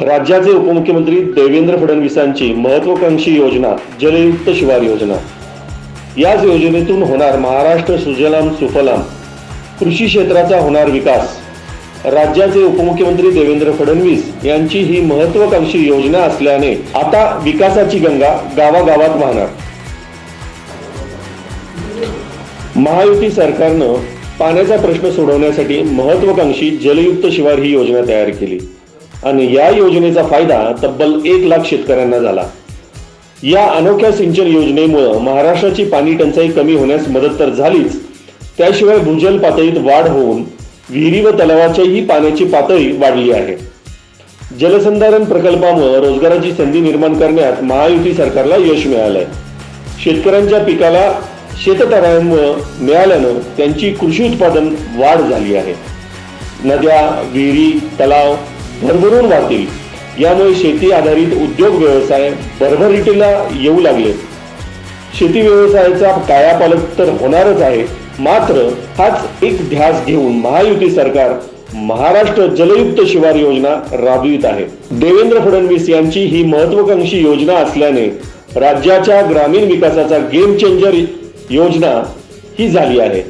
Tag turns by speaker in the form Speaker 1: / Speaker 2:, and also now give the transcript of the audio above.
Speaker 1: राज्याचे उपमुख्यमंत्री देवेंद्र फडणवीसांची महत्वाकांक्षी योजना जलयुक्त शिवार योजना. याच योजनेतून होणार महाराष्ट्र सुजलाम सुफलाम कृषी क्षेत्राचा होणार विकास. राज्याचे उपमुख्यमंत्री देवेंद्र फडणवीस यांची ही महत्वाकांक्षी योजना असल्याने आता विकासाची गंगा गावागावात वाहणार. महायुती सरकारनं पाण्याचा प्रश्न सोडवण्यासाठी महत्वाकांक्षी जलयुक्त शिवार ही योजना तयार केली. आणि या योजनेचा फायदा तब्बल एक लाख शेतकऱ्यांना झाला. या अनोख्या सिंचन योजनेमुळं महाराष्ट्राची पाणी टंचाई कमी होण्यास मदत तर झालीच. त्याशिवाय भूजल पातळीत वाढ होऊन विहिरी व तलावाच्याही पाण्याची पातळी वाढली आहे. जलसंधारण प्रकल्पामुळे रोजगाराची संधी निर्माण करण्यात महायुती सरकारला यश मिळालंय. शेतकऱ्यांच्या पिकाला शेततळ्यांमुळे मिळाल्यानं त्यांची कृषी उत्पादन वाढ झाली आहे. नद्या विहिरी तलाव भरभरून वाहतील. यामुळे शेती आधारित उद्योग व्यवसाय भरभरीटीला येऊ लागले. शेती व्यवसायाचा कायापालट तर होणारच आहे मात्र हाच एक ध्यास घेऊन महायुती सरकार महाराष्ट्र जलयुक्त शिवार योजना राबवित आहे. देवेंद्र फडणवीस यांची ही महत्वाकांक्षी योजना असल्याने राज्याच्या ग्रामीण विकासाचा गेम चेंजर योजना ही झाली आहे.